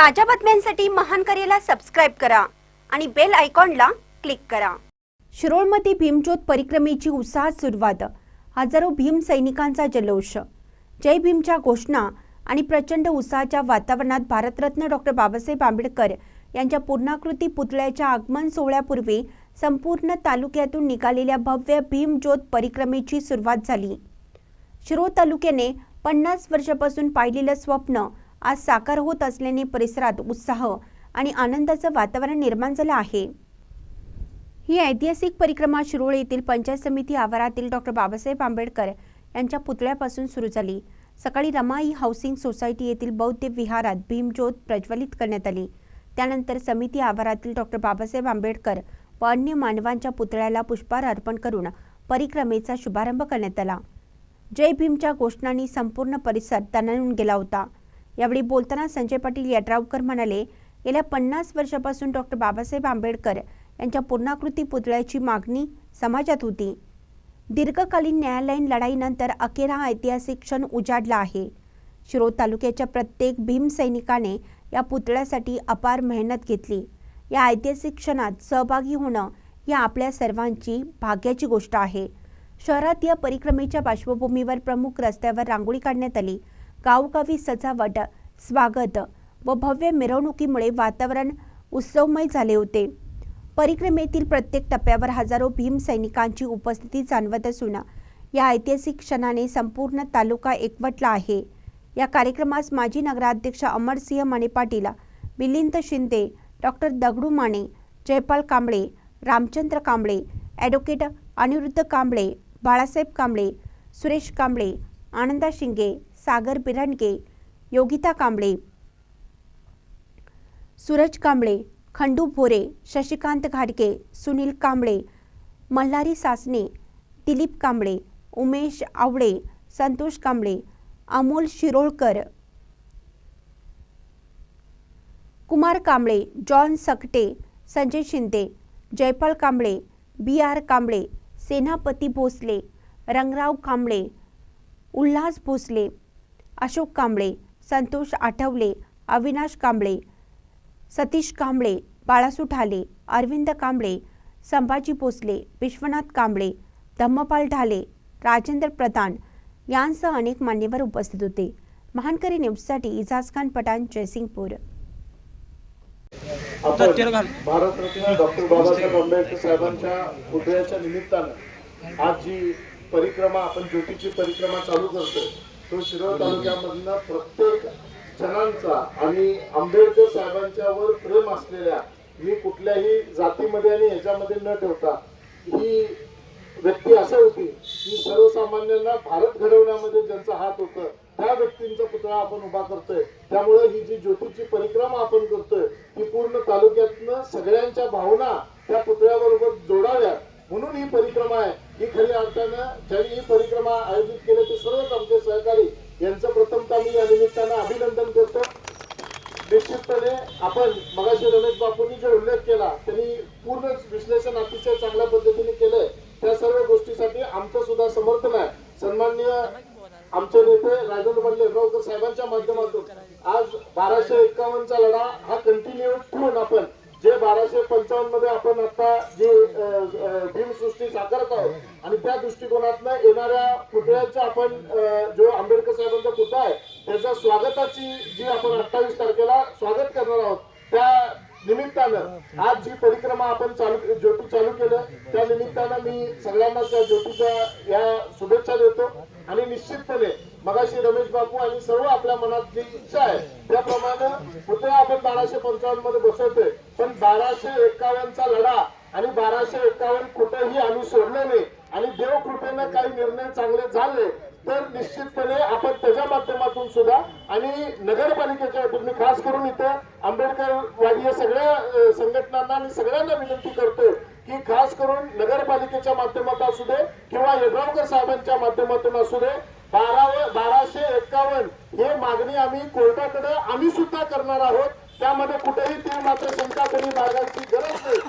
ताज्या बातम्यांसाठी महान करेला सबस्क्राईब करा आणि बेल आयकॉनला क्लिक करा. शिरोळमध्ये भीमज्योत परिक्रमेची उत्साहात सुरुवात. हजारो भीम सैनिकांचा जल्लोष. जय भीमच्या घोषणा आणि प्रचंड उत्साहाच्या वातावरणात भारतरत्न डॉक्टर बाबासाहेब आंबेडकर यांच्या पूर्णाकृती पुतळ्याच्या आगमन सोहळ्यापूर्वी संपूर्ण तालुक्यातून निघालेल्या भव्य भीमज्योत परिक्रमेची सुरुवात झाली. शिरोळ तालुक्याने पन्नास वर्षापासून पाहिलेलं स्वप्न आज साकार होत असल्याने परिसरात उत्साह आणि आनंदाचं वातावरण निर्माण झालं आहे. ही ऐतिहासिक परिक्रमा शिरोळ येथील पंचायत समिती आवारातील डॉक्टर बाबासाहेब आंबेडकर यांच्या पुतळ्यापासून सुरू झाली. सकाळी रमाई हाऊसिंग सोसायटी येथील बौद्ध विहारात भीमज्योत प्रज्वलित करण्यात आली. त्यानंतर समिती आवारातील डॉक्टर बाबासाहेब आंबेडकर व अन्य मानवांच्या पुतळ्याला पुष्पहार अर्पण करून परिक्रमेचा शुभारंभ करण्यात आला. जय भीमच्या घोषणांनी संपूर्ण परिसर तणावून गेला होता. यावेळी बोलताना संजय पाटील यड्रावकर म्हणाले गेल्या पन्नास वर्षापासून डॉक्टर बाबासाहेब आंबेडकर यांच्या पूर्णाकृती पुतळ्याची मागणी समाजात होती. दीर्घकालीन न्यायालयीन लढाईनंतर अखेर हा ऐतिहासिक क्षण उजाडला आहे. शिरोळ तालुक्याच्या प्रत्येक भीम सैनिकाने या पुतळ्यासाठी अपार मेहनत घेतली. या ऐतिहासिक क्षणात सहभागी होणं ही आपल्या सर्वांची भाग्याची गोष्ट आहे. शहरात या परिक्रमेच्या पार्श्वभूमीवर प्रमुख रस्त्यावर रांगोळी काढण्यात आली. गावगावी सजावट स्वागत व भव्य मिरवणुकीमुळे वातावरण उत्सवमय झाले होते. परिक्रमेतील प्रत्येक टप्प्यावर हजारो भीम सैनिकांची उपस्थिती जाणवत असून या ऐतिहासिक क्षणाने संपूर्ण तालुका एकवटला आहे. या कार्यक्रमास माजी नगराध्यक्ष अमरसिंह माने पाटील मिलिंद शिंदे डॉक्टर दगडू माने जयपाल कांबळे रामचंद्र कांबळे ॲडव्होकेट अनिरुद्ध कांबळे बाळासाहेब कांबळे सुरेश कांबळे आनंदा शिंगे सागर बिरणगे योगिता कांबळे, सूरज कांबळे, खंडू भोरे, शशिकांत घाडगे Sunil Kamble, Malhari Sasane Dilip Kamble, Umesh Awale, Santosh Kamble, Amol Shirolkar, Kumar Kamble, John Sakate, Sanjay Shinde, Jaypal Kamble, B R Kamble, Senapati Bhosale, Rangrao Kamble, Ulhas Bhosale Ashok Kamble Santosh Athawale Avinash Kamble Satish Kamble बाळासू Dhale Arvind Kamble Sambhaji Bhosale Vishwanath Kamble Dhammapala Dhale Rajendra प्रधान यांसह अनेक मान्यवर उपस्थित होते महानकरी न्यूजसाठी इजाज खान पठाण जयसिंगपूर. भारतरत्न डॉक्टर बाबासाहेब आंबेडकर साहेबांच्या पुतळ्याच्या निमित्तानं आज जी परिक्रमा आपण ज्योतीची परिक्रमा चालू करतोय तो शिरोळ तालुक्यामधनं प्रत्येक जणांचा आणि आंबेडकर साहेबांच्या वर प्रेम असलेल्या मी कुठल्याही जातीमध्ये आणि ह्याच्यामध्ये न ठेवता ही व्यक्ती अशा होती की सर्वसामान्यांना भारत घडवण्यामध्ये ज्यांचा हात होतं त्या व्यक्तींचा पुतळा आपण उभा करतोय. त्यामुळे ही जी ज्योतीची परिक्रमा आपण करतोय ती पूर्ण तालुक्यातनं सगळ्यांच्या भावना त्या पुतळ्याबरोबर जोडाव्यात. म्हणून ही परिक्रमा आहे. ही खऱ्या अर्थानं ज्यांनी ही परिक्रमा आयोजित केली ते सर्वच आमचे सहकारी यांचं प्रथमतः मी या निमित्तानं अभिनंदन करतो. निश्चितपणे आपण मगाशी रमेश बापूंनी जे उल्लेख केला त्यांनी पूर्ण विश्लेषण अतिशय चांगल्या पद्धतीने केलंय. त्या सर्व गोष्टीसाठी आमचं सुद्धा समर्थन आहे. सन्माननीय आमचे नेते राजेंद्र पाटील यड्रावकर साहेबांच्या माध्यमातून. आज बाराशे एक्कावन्नचा लढा हा कंटिन्यू ठेवून आपण जे बाराशे पंचावन्नमध्ये आपण आता जी भीमसृष्टी साकारत आहोत आणि त्या दृष्टिकोनातनं येणाऱ्या पुतळ्याचा आपण जो आंबेडकर साहेबांचा पुतळा आहे त्याच्या स्वागताची जी आपण अठ्ठावीस तारखेला स्वागत करणार आहोत त्या निमित्तानं आज जी परिक्रमा आपण चालू ज्योती चालू केलं त्या निमित्तानं मी सगळ्यांना त्या ज्योतीच्या या शुभेच्छा देतो. आणि निश्चितपणे मगाशी रमेश बापू आणि सर्व आपल्या मनात जी इच्छा आहे. त्याप्रमाणे पुतळा आपण बाराशे पंचावन्नमध्ये बसवतोय. पण बाराशे एक्कावन्नचा लढा आणि बाराशे एक्कावन्न कुठेही आम्ही सोडले नाही आणि देव कृपेनं काही निर्णय चांगले झाले तर निश्चितपणे आपण त्याच्या माध्यमातून सुद्धा आणि नगरपालिकेच्या वतीने खास करून इथं आंबेडकरवादी या सगळ्या संघटनांना आणि सगळ्यांना विनंती करतो की खास करून नगरपालिकेच्या माध्यमात असू दे किंवा यड्रावकर साहेबांच्या माध्यमातून असू दे बारा बाराशे एक्कावन्न हे मागणी आम्ही कोर्टाकडे आम्ही सुद्धा करणार आहोत. त्यामध्ये कुठेही ते मात्र शंका कमी बाळगायची गरज नाही.